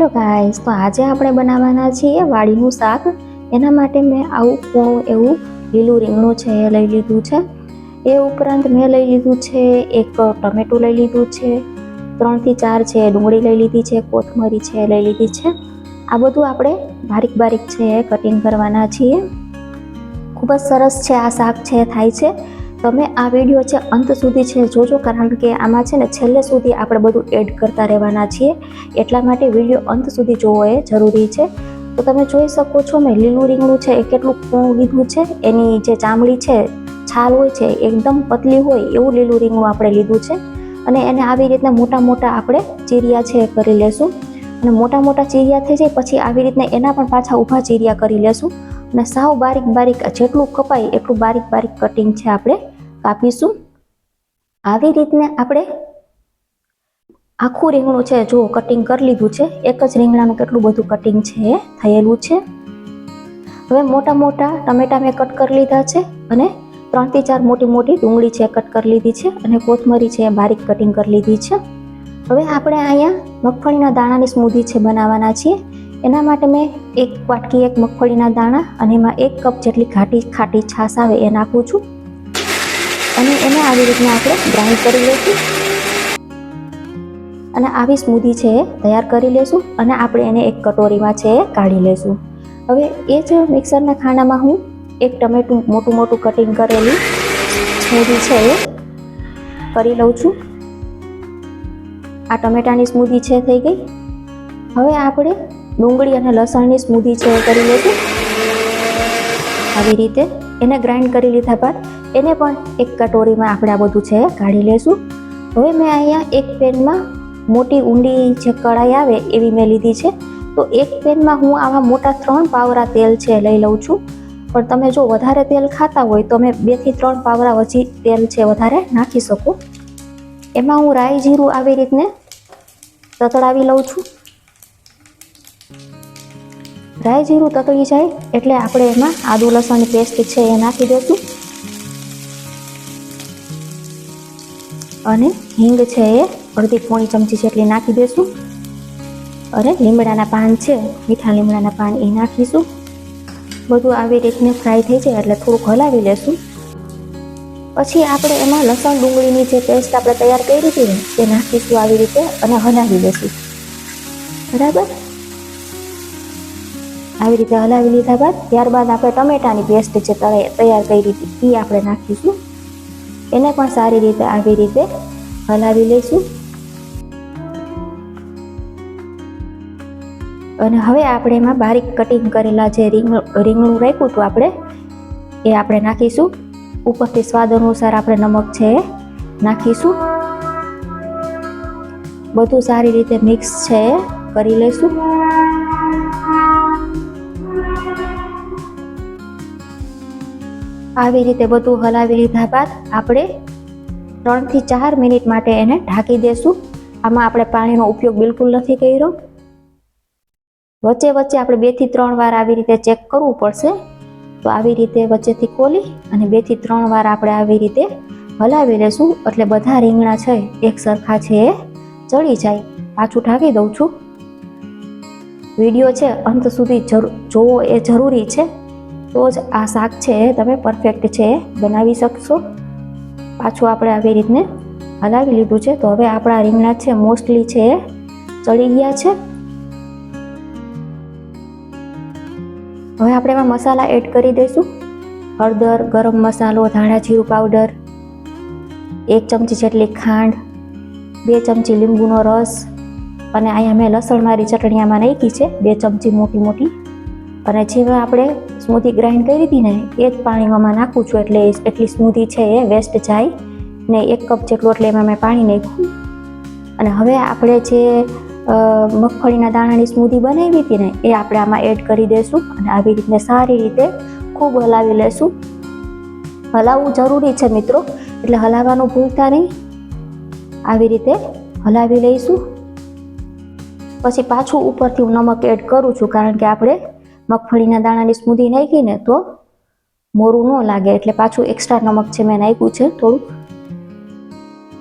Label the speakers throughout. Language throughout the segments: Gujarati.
Speaker 1: હેલો ગાઈસ, તો આજે આપણે બનાવવાના છીએ વાડીનું શાક. એના માટે મેં આવું કૂણું એવું લીલું રીંગણું છે એ લઈ લીધું છે. એ ઉપરાંત મેં લઈ લીધું છે એક ટમેટું લઈ લીધું છે, ત્રણથી ચાર છે ડુંગળી લઈ લીધી છે, કોથમરી છે લઈ લીધી છે. આ બધું આપણે બારીક બારીક છે કટિંગ કરવાના છીએ. ખૂબ જ સરસ છે આ શાક છે, થાય છે. તમે આ વીડિયો છે અંત સુધી છે જોજો, કારણ કે આમાં છે ને છેલ્લે સુધી આપણે બધું એડ કરતા રહેવાના છીએ. એટલા માટે વીડિયો અંત સુધી જોવો એ જરૂરી છે. તો તમે જોઈ શકો છો મેં લીલું રીંગણું છે એ કેટલું કૂણું લીધું છે. એની જે ચામડી છે, છાલ હોય છે એકદમ પતલી હોય એવું લીલું રીંગણું આપણે લીધું છે. અને એને આવી રીતના મોટા મોટા આપણે ચીરિયા છે કરી લેશું. અને મોટા મોટા ચીરિયા થઈ જાય પછી આવી રીતના એના પણ પાછા ઊભા ચીરિયા કરી લેશું. અને સાવ બારીક બારીક જેટલું કપાય એટલું બારીક બારીક કટિંગ છે આપણે કાપીશું આવી રીતને આપણે આખું રીંગણું છે જો કટિંગ કરી લીધું છે. એક જ રીંગણાનું કેટલું બધું કટિંગ છે એ થયેલું છે. હવે મોટા મોટા ટમેટા મેં કટ કરી લીધા છે અને ત્રણથી ચાર મોટી મોટી ડુંગળી છે કટ કરી લીધી છે અને કોથમરી છે, બારીક કટિંગ કરી લીધી છે. હવે આપણે અહીંયા મગફળીના દાણાની સ્મૂધી છે બનાવવાના છીએ. એના માટે મેં એક વાટકી એક મગફળીના દાણા અને એમાં એક કપ જેટલી ઘાટી ખાટી છાશ આવે એ નાખું છું. અને એને આવી રીતના આપણે ગ્રાઇન્ડ કરી લઈશું. અને આવી સ્મૂધી છે તૈયાર કરી લેશું અને આપણે એને એક કટોરીમાં છે કાઢી લેશું હવે એ જ મિક્સરના ખાનામાં હું એક ટમેટું, મોટું મોટું કટિંગ કરેલી સ્મૂધી છે એ કરી લઉં છું. આ ટમેટાની સ્મૂધી છે થઈ ગઈ. હવે આપણે ડુંગળી અને લસણની સ્મૂધી છે કરી લઈશું. આવી રીતે એને ગ્રાઇન્ડ કરી લીધા બાદ એને પણ એક કટોરીમાં આપણે આ બધું છે, કાઢી લેશું. હવે મેં અહીંયા એક પેનમાં મોટી ઊંડી જે કઢાઈ આવે એવી મેં લીધી છે. તો એક પેનમાં હું આવા મોટા ત્રણ પાવરા તેલ છે લઈ લઉં છું. પણ તમે જો વધારે તેલ ખાતા હોય તો અમે બેથી ત્રણ પાવરા વચ્ચે તેલ છે વધારે નાખી શકું. એમાં હું રાઈ જીરું આવી રીતને તતડાવી લઉં છું. રાઈ જીરું તતળી જાય એટલે આપણે એમાં આદુ લસણની પેસ્ટ છે એ નાખી દઈશું અને હિંગ છે એ અડધી પોણી ચમચી જેટલી નાખી દઈશું અને લીમડાના પાન છે, મીઠા લીમડાના પાન એ નાખીશું. બધું આવી રીતને ફ્રાય થઈ જાય એટલે થોડુંક હલાવી લેશું. પછી આપણે એમાં લસણ ડુંગળીની જે પેસ્ટ આપણે તૈયાર કરી હતી ને, તે નાખીશું આવી રીતે અને હલાવી લેશું. બરાબર? આવી રીતે હલાવી લીધા બાદ ત્યારબાદ આપણે ટમેટાની પેસ્ટ જે તૈયાર કરી હતી એ આપણે નાખીશું. એને પણ સારી રીતે આવી રીતે હલાવી લઈશું. અને હવે આપણે એમાં બારીક કટિંગ કરેલા જે રીંગણ રીંગણું રાખ્યું હતું આપણે, એ આપણે નાખીશું. ઉપરથી સ્વાદ અનુસાર આપણે નમક છે એ નાખીશું. બધું સારી રીતે મિક્સ છે કરી લઈશું. આવી રીતે બધું હલાવી લીધા બાદ આપણે ત્રણથી ચાર મિનિટ માટે એને ઢાંકી દેશું. આમાં આપણે પાણીનો ઉપયોગ બિલકુલ નથી કર્યો. વચ્ચે વચ્ચે આપણે બેથી ત્રણ વાર આવી રીતે ચેક કરવું પડશે. તો આવી રીતે વચ્ચેથી ખોલી અને બેથી ત્રણ વાર આપણે આવી રીતે હલાવી લેશું. એટલે બધા રીંગણા છે એક સરખા છે એ ચડી જાય. પાછું ઢાંકી દઉં છું. વીડિયો છે અંત સુધી જોવો એ જરૂરી છે. તો જ આ શાક છે, તમે પરફેક્ટ છે, બનાવી શકશો. પાછું આપણે આવી રીતને હલાવી લીધું છે. તો હવે આપણા રીંગણા છે મોસ્ટલી છે, ચડી ગયા છે. હવે આપણે એમાં મસાલા એડ કરી દઈશું. હળદર, ગરમ મસાલો, ધાણા જીરું પાવડર એક ચમચી જેટલી ખાંડ, બે ચમચી લીંબુનો રસ અને અહીંયા મેં લસણ મારી ચટણીયામાં નાખી છે, બે ચમચી મોટી મોટી અને જેમાં આપણે સ્મૂધી ગ્રાઇન્ડ કરી હતી ને એ જ પાણીમાં નાખું છું એટલે એટલી સ્મૂધી છે એ વેસ્ટ જાય ને એક કપ જેટલું એટલે એમાં મેં પાણી નાખ્યું. અને હવે આપણે જે મગફળીના દાણાની સ્મૂધી બનાવી હતી ને એ આપણે આમાં એડ કરી દઈશું અને આવી રીતે સારી રીતે ખૂબ હલાવી લેશું. હલાવવું જરૂરી છે મિત્રો, એટલે હલાવવાનું ભૂલતા નહીં. આવી રીતે હલાવી લઈશું. પછી પાછું ઉપરથી હું નમક એડ કરું છું કારણ કે આપણે મગફળીના દાણાની સ્મૂધી નાખીને તો મોરું ન લાગે એટલે પાછું એક્સ્ટ્રા નમક છે મેં નાખ્યું છે થોડુંક.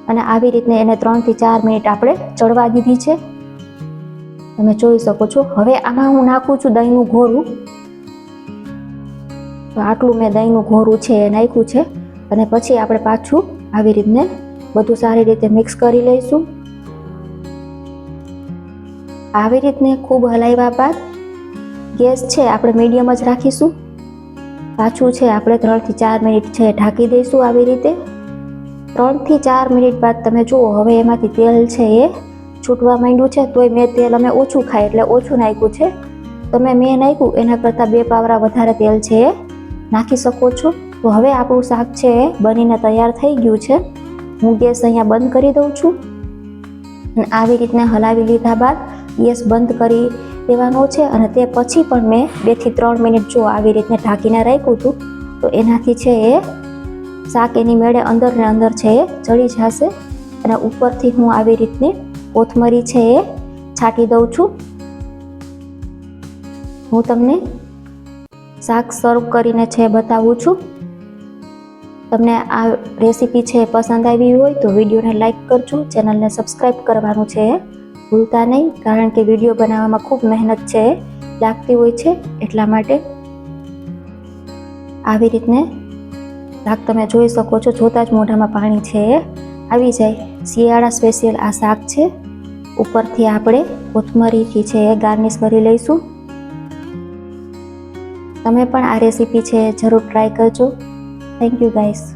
Speaker 1: અને આવી રીતને એને ત્રણથી ચાર મિનિટ આપણે ચડવા દીધી છે. તમે જોઈ શકો છો. હવે આમાં હું નાખું છું દહીંનું ઘોરું. તો આટલું મેં દહીંનું ઘોરું છે એ નાખ્યું છે. અને પછી આપણે પાછું આવી રીતને બધું સારી રીતે મિક્સ કરી લઈશું. આવી રીતને ખૂબ હલાવ્યા બાદ ગેસ છે, આપણે મીડિયમ જ રાખીશું. પાછું છે, આપણે ત્રણથી ચાર મિનિટ છે, ઢાંકી દઈશું આવી રીતે. ત્રણથી ચાર મિનિટ બાદ તમે જુઓ, હવે એમાંથી તેલ છે એ છૂટવા માંડ્યું છે, તોય મેં તેલ અમે ઓછું ખાય એટલે ઓછું નાખ્યું છે. તમે મેં નાખ્યું, એના કરતાં બે પાવરા વધારે તેલ છે એ નાખી શકો છો. તો હવે આપણું શાક છે એ બનીને તૈયાર થઈ ગયું છે. હું ગેસ અહીંયા બંધ કરી દઉં છું. આવી રીતને હલાવી લીધા બાદ ગેસ બંધ કરી દેવાનો છે અને તે પછી પણ મેં બેથી ત્રણ મિનિટ જો આવી રીતને ઢાંકીને રાખ્યું હતું, તો એનાથી છે એ શાક એની મેળે અંદર ને અંદર છે એ ચડી જશે અને ઉપરથી હું આવી રીતની કોથમરી છે એ છાંટી દઉં છું. હું તમને શાક સર્વ કરીને છે બતાવું છું. તમને આ રેસીપી છે પસંદ આવી હોય તો વિડીયોને લાઇક કરજો, ચેનલને સબસ્ક્રાઈબ કરવાનું છે ભૂલતા નહીં, કારણ કે વીડિયો બનાવવામાં ખૂબ મહેનત છે, લાગતી હોય છે, એટલા માટે આવી રીતને શાક તમે જોઈ શકો છો, જોતાં જ મોઢામાં પાણી છે. એ આવી જાય. શિયાળા સ્પેશિયલ આ શાક છે. ઉપરથી આપણે કોથમરીથી છે એ ગાર્નિશ કરી લઈશું. તમે પણ આ રેસીપી છે જરૂર ટ્રાય કરજો. Thank you guys